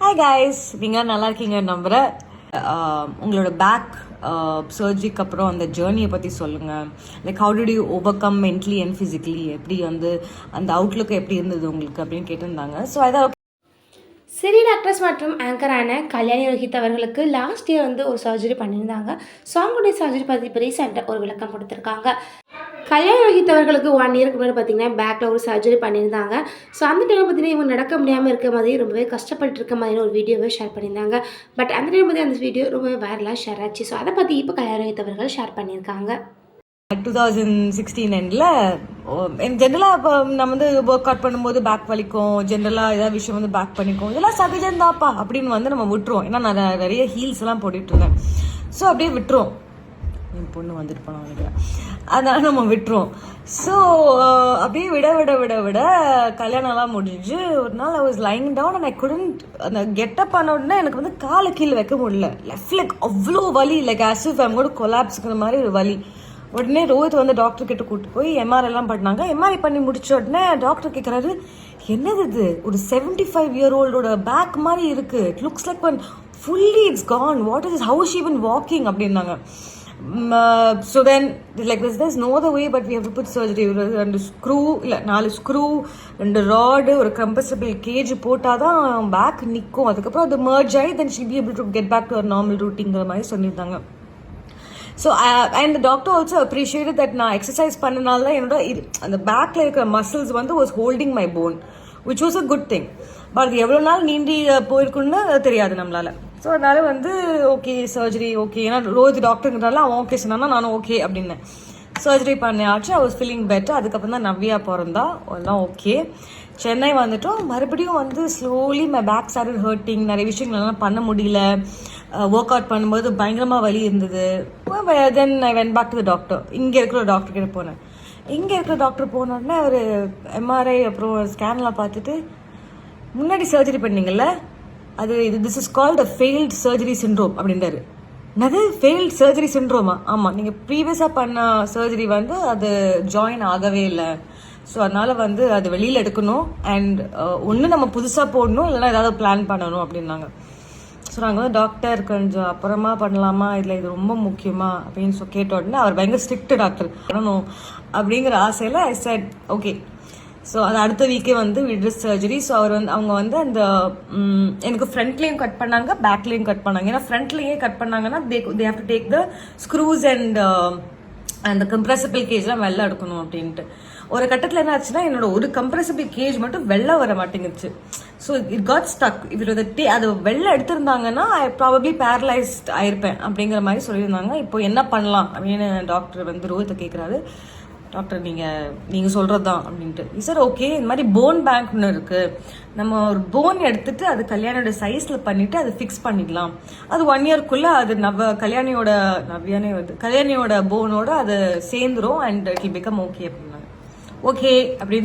Hi guys நீங்கள் நல்லா இருக்கீங்க நம்புகிறேன் உங்களோட பேக் சர்ஜரிக்கு அப்புறம் அந்த ஜேர்னியை பற்றி சொல்லுங்கள் like how did you overcome mentally and physically எப்படி வந்து அந்த அவுட்லுக் எப்படி இருந்தது உங்களுக்கு அப்படின்னு கேட்டிருந்தாங்க. ஸோ அதான் சீரியல் ஆக்ட்ரஸ் மற்றும் ஆங்கரான கல்யாணி ரோஹித் அவர்களுக்கு லாஸ்ட் இயர் வந்து ஒரு சர்ஜரி பண்ணியிருந்தாங்க. ஸோ அவங்களுடைய சர்ஜரி பற்றி ரீசெண்டாக ஒரு விளக்கம் கொடுத்துருக்காங்க. கல்யாண ரோஹித் ஒன் இயருக்கு முன்னாடி பார்த்தீங்கன்னா பேக்கில் ஒரு சர்ஜரி பண்ணியிருந்தாங்க. ஸோ அந்த டைமில் பார்த்தீங்கன்னா இவங்க நடக்க முடியாமல் இருக்க மாதிரி ரொம்பவே கஷ்டப்பட்டு இருக்க மாதிரி ஒரு வீடியோவை ஷேர் பண்ணியிருந்தாங்க. பட் அந்த டைம் பற்றி அந்த வீடியோ ரொம்பவே வைரலாக ஷேர் ஆச்சு. ஸோ அதை பற்றி இப்போ கல்யாணி ரோஹித் ஷேர் பண்ணியிருக்காங்க. டூ தௌசண்ட் சிக்ஸ்டீன் எண்டில் ஜென்ரலாக இப்போ நம்ம வந்து ஒர்க் அவுட் பண்ணும்போது பேக் வலிக்கும் ஜென்ரலாக ஏதாவது விஷயம் வந்து பேக் பண்ணிக்கும். இதெல்லாம் சகஜம்தாப்பா அப்படின்னு வந்து நம்ம விட்டுருவோம். ஏன்னா நான் நிறைய- ஹீல்ஸ்லாம் ஹீல்ஸ் போட்டுட்டு இருந்தேன். ஸோ அப்படியே விட்டுருவோம். என் பொண்ணு வந்துட்டு போனோம் நினைக்கிறேன். அதனால நம்ம விட்டுருவோம். ஸோ uh, அப்படியே விட விட விட விட கல்யாணம்லாம் முடிஞ்சு ஒரு நாள் I was lying down and I couldn't அந்த கெட்டப் பண்ண உடனே எனக்கு வந்து காலை கீழே வைக்க முடியல. லெஃப்ட் லெக் அவ்வளோ வலி லைக் ஆசிஃப் ஐம் கூட கொலாப்ஸுக்கிற மாதிரி ஒரு வலி. உடனே ரோஹித் வந்து டாக்டர் கிட்ட கூட்டு போய் எம்ஆர் எல்லாம் பண்ணாங்க. எம்ஆர்ஐ பண்ணி முடிச்ச உடனே டாக்டர் கேட்குறாரு என்னது இது? ஒரு செவன்டி ஃபைவ் இயர் ஓல்டோட பேக் மாதிரி இருக்கு. It looks like one fully it's gone what is how how's even walking அப்படின்னாங்க. So then like this this no the way but we have to put surgery ரெண்டு screw இல்லை நாலு screw ரெண்டு rod ஒரு கம்பசபிள் gauge போட்டால் தான் back நிற்கும் அதுக்கப்புறம் அது மர்ஜ் ஆகி then she be able to get back to our normal ரூட்டிங்கிற மாதிரி சொல்லியிருந்தாங்க. So and doctor also appreciate that நான் எக்ஸசைஸ் பண்ணனால தான் என்னோட இது அந்த பேக்கில் இருக்கிற மசில்ஸ் வந்து was holding my bone which was a good thing but அது எவ்வளோ நாள் நீந்தி போயிருக்குன்னு தெரியாது நம்மளால. ஸோ அதனால வந்து ஓகே சர்ஜரி ஓகே ஏன்னா ரோஜ் டாக்டருங்கிறதால அவன் ஓகே சொன்னானா நானும் ஓகே அப்படின்னேன். சர்ஜரி பண்ணியாச்சு ஐ வாஸ் ஃபீலிங் பெட்டர் அதுக்கப்புறம் தான் நவ்யா பிறந்தா எல்லாம் ஓகே சென்னை வந்துட்டோம். மறுபடியும் வந்து slowly my back started hurting நிறைய விஷயங்கள்லாம் பண்ண முடியல. ஒர்க் அவுட் பண்ணும்போது பயங்கரமாக வலி இருந்தது. Then I went back to the doctor இங்கே இருக்கிற டாக்டர் கிட்ட போனேன். இங்கே இருக்கிற டாக்டர் போன உடனே ஒரு எம்ஆர்ஐ அப்புறம் ஸ்கேன்லாம் பார்த்துட்டு முன்னாடி சர்ஜரி பண்ணீங்கல்ல? அது இது this is called a failed surgery syndrome அப்படின்றாரு. என்னது? ஃபெயில்ட் சர்ஜரி சிண்ட்ரோமா ஆமாம் நீங்கள் ப்ரீவியஸாக பண்ண சர்ஜரி வந்து அது ஜாயின் ஆகவே இல்லை. ஸோ அதனால் வந்து அது வெளியில் எடுக்கணும். அண்ட் uh, ஒன்று நம்ம புதுசாக போடணும் இல்லைன்னா ஏதாவது பிளான் பண்ணணும் அப்படின்னாங்க. ஸோ நாங்கள் வந்து டாக்டர் கொஞ்சம் அப்புறமா பண்ணலாமா? இல்லை இது ரொம்ப முக்கியமா? அப்படின்னு சொல்லி கேட்ட உடனே அவர் பயங்கர ஸ்ட்ரிக்ட் டாக்டர் பண்ணணும் அப்படிங்கிற ஆசையில் ஐ செட் ஓகே ஸோ அது அடுத்த வீக்கே வந்து விட்ரஸ் சர்ஜரி ஸோ அவர் வந்து அவங்க வந்து அந்த எனக்கு ஃப்ரண்ட்லேயும் கட் பண்ணாங்க பேக்லேயும் கட் பண்ணாங்க. ஏன்னா ஃப்ரண்ட்லேயே கட் பண்ணாங்கன்னா they they have to take the screws and அந்த கம்ப்ரெசபிள் கேஜ்லாம் வெளில எடுக்கணும் அப்படின்ட்டு. ஒரு கட்டத்தில் என்ன ஆச்சுன்னா என்னோட ஒரு கம்ப்ரெசபிள் கேஜ் மட்டும் வெளில வர மாட்டேங்குச்சு. So it got stuck every day அது வெளில எடுத்திருந்தாங்கன்னா ஐ ப்ராபப்ளி பேரலைஸ்ட் ஆயிருப்பேன் அப்படிங்கிற மாதிரி சொல்லியிருந்தாங்க. இப்போ என்ன பண்ணலாம் அப்படின்னு டாக்டர் வந்து ரோஹித்தை கேட்குறாரு டாக்டர் நீங்கள் நீங்கள் சொல்கிறது தான் அப்படின்ட்டு. சார் ஓகே இந்த மாதிரி போன் பேங்க்னு இருக்குது நம்ம ஒரு போன் எடுத்துட்டு அது கல்யாணியோட சைஸில் பண்ணிவிட்டு அதை ஃபிக்ஸ் பண்ணிடலாம். அது ஒன் இயர்க்குள்ளே அது நவ கல்யாணியோட நவ்யானே வந்து கல்யாணியோட போனோட அது சேர்ந்துரும் அண்ட் இட் பிகம் ஓகே அப்படின்னாங்க. ஓகே அப்படின்னு